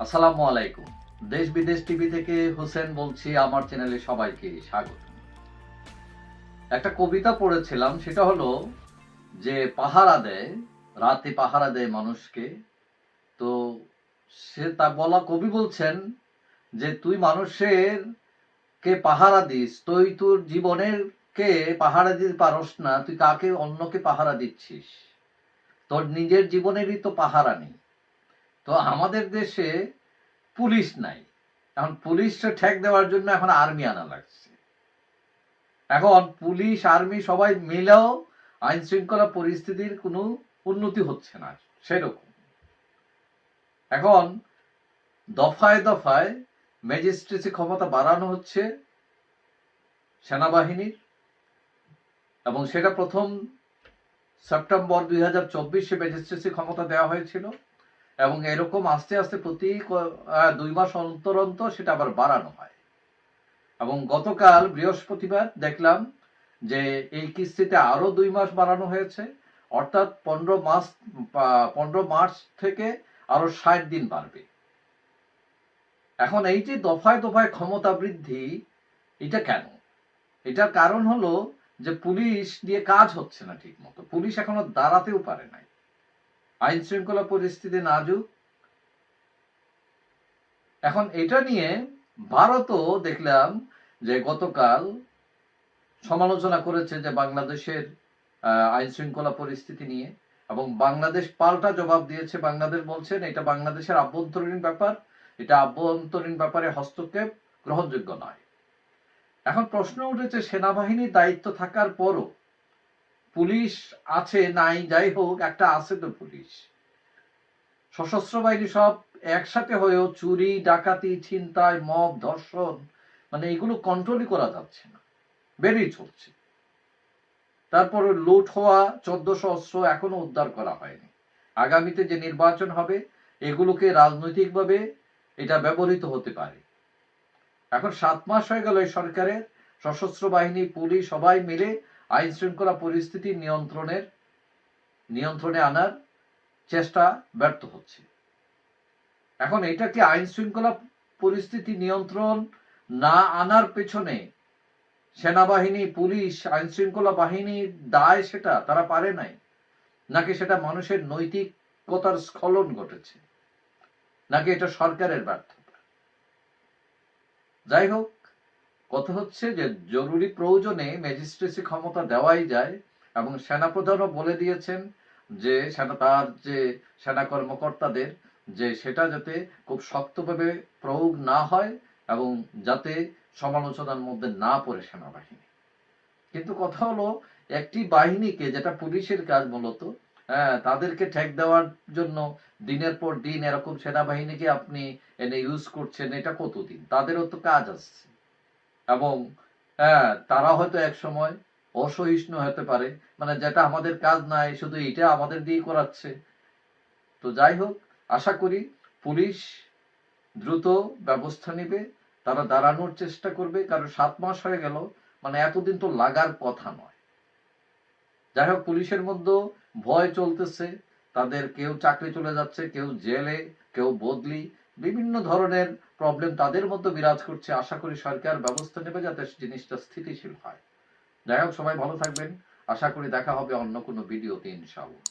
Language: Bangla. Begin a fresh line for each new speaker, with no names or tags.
আসসালামু আলাইকুম। দেশ বিদেশ টিভি থেকে হোসেন বলছি, আমার চ্যানেলে সবাইকে স্বাগত। একটা কবিতা পড়েছিলাম, সেটা হলো যে পাহারা দেয়, রাতে পাহারা দেয় মানুষকে। তো সে তা বলা কবি বলছেন যে, তুই মানুষের কে পাহারা দিস? তুই তোর জীবনের কে পাহারা দিতে পারস না? তুই কাকে, অন্যকে পাহারা দিচ্ছিস? তোর নিজের জীবনেরই তো পাহারা নেই। তো আমাদের দেশে পুলিশ নাই। এখন পুলিশটা ঠেক দেওয়ার জন্য এখন আর্মি আনা লাগছে। এখন পুলিশ, আর্মি সবাই মিলেও আইন শৃঙ্খলা পরিস্থিতির কোনো উন্নতি হচ্ছে না, সেরকম। এখন দফায় দফায় ম্যাজিস্ট্রেসি ক্ষমতা বাড়ানো হচ্ছে সেনাবাহিনীর এবং সেটা প্রথম সেপ্টেম্বর দুই হাজার চব্বিশে ম্যাজিস্ট্রেসি ক্ষমতা দেওয়া হয়েছিল। এবং এরকম আস্তে আস্তে প্রতি দুই মাস অন্তর অন্তর সেটা আবার বাড়ানো হয়। এবং গতকাল বৃহস্পতিবার দেখলাম যে এই কিস্তিতে আরও দুই মাস বাড়ানো হয়েছে। অর্থাৎ পনেরো মাস পনেরো মার্চ থেকে আরও ষাট দিন বাড়বে। এখন এই যে দফায় দফায় ক্ষমতা বৃদ্ধি, এটা কেন? এটার কারণ হলো যে পুলিশ দিয়ে কাজ হচ্ছে না ঠিক মতো পুলিশ এখনও দাঁড়াতেও পারে নাই। আইন শৃঙ্খলা পরিস্থিতি নাজুক। এখন এটা নিয়ে ভারতও দেখলাম যে গতকাল সমালোচনা করেছে যে বাংলাদেশের আইন শৃঙ্খলা পরিস্থিতি নিয়ে এবং বাংলাদেশ পাল্টা জবাব দিয়েছে। বাংলাদেশ বলছেন, এটা বাংলাদেশের আভ্যন্তরীণ ব্যাপার, এটা আভ্যন্তরীণ ব্যাপারে হস্তক্ষেপ গ্রহণযোগ্য নয়। এখন প্রশ্ন উঠেছে, সেনাবাহিনীর দায়িত্ব থাকার পরও পুলিশ আছে, নাই, যাই হোক, একটা আছে তো পুলিশ। সশস্ত্র বাহিনী সব একসাথে হয়েও চুরি, ডাকাতি, ছিনতাই, মব, ধর্ষণ মানে এগুলো কন্ট্রোলই করা যাচ্ছে না। বেড়েই চলছে। তারপরে লুট হওয়া চোদ্দশো অস্ত্র এখনও উদ্ধার করা হয়নি। আগামীতে যে নির্বাচন হবে, এগুলোকে রাজনৈতিকভাবে এটা ব্যবহৃত হতে পারে। এখন সাত মাস হয়ে গেল এই সরকারের। সশস্ত্র বাহিনী, পুলিশ, সবাই মিলে আইন শৃঙ্খলা পরিস্থিতি নিয়ন্ত্রণের, নিয়ন্ত্রণে আনার চেষ্টা ব্যর্থ হচ্ছে। এখন এটা কি আইন শৃঙ্খলা পরিস্থিতি নিয়ন্ত্রণ না আনার পেছনে সেনাবাহিনী, পুলিশ আইন শৃঙ্খলা বাহিনীর দায় সেটা, তারা পারে নাই, নাকি সেটা মানুষের নৈতিকতার স্খলন ঘটেছে, নাকি এটা সরকারের ব্যর্থতা? যাই হোক কথা হচ্ছে যে জরুরি প্রয়োজনে ম্যাজিস্ট্রেসি ক্ষমতা দেওয়াই যায় এবং সেনাপ্রধানও বলে দিয়েছেন যে সেনা তার যে সেনা কর্মকর্তাদের যে সেটা যাতে খুব শক্তভাবে প্রয়োগ না হয় এবং যাতে সমালোচনার মধ্যে না পড়ে সেনাবাহিনী। কিন্তু কথা হলো, একটি বাহিনীকে যেটা পুলিশের কাজ মূলত হ্যাঁ তাদেরকে ঠেক দেওয়ার জন্য দিনের পর দিন এরকম সেনাবাহিনীকে আপনি এনে ইউজ করছেন, এটা কতদিন? তাদেরও তো কাজ আসছে। এবং হ্যাঁ তারা হয়তো এক সময় অসহিষ্ণু হতে পারে। মানে যেটা আমাদের কাজ নাই, শুধু এটা আমাদের দিয়ে করাচ্ছে। তো যাই হোক, আশা করি পুলিশ দ্রুত ব্যবস্থা নেবে, তারা দাঁড়ানোর চেষ্টা করবে, কারণ সাত মাস হয়ে গেল মানে এতদিন তো লাগার কথা নয়। যাই হোক, পুলিশের মধ্যে ভয় চলতেছে, তাদের কেউ চাকরি চলে যাচ্ছে, কেউ জেলে, কেউ বদলি বিভিন্ন ধরনের প্রবলেম তাদের মধ্যে বিরাজ করছে। আশা করি সরকার ব্যবস্থা নেবে যাতে জিনিসটা স্থিতিশীল হয়। যাই হোক, সবাই ভালো থাকবেন। আশা করি দেখা হবে অন্য কোনো ভিডিওতে ইনশাআল্লাহ।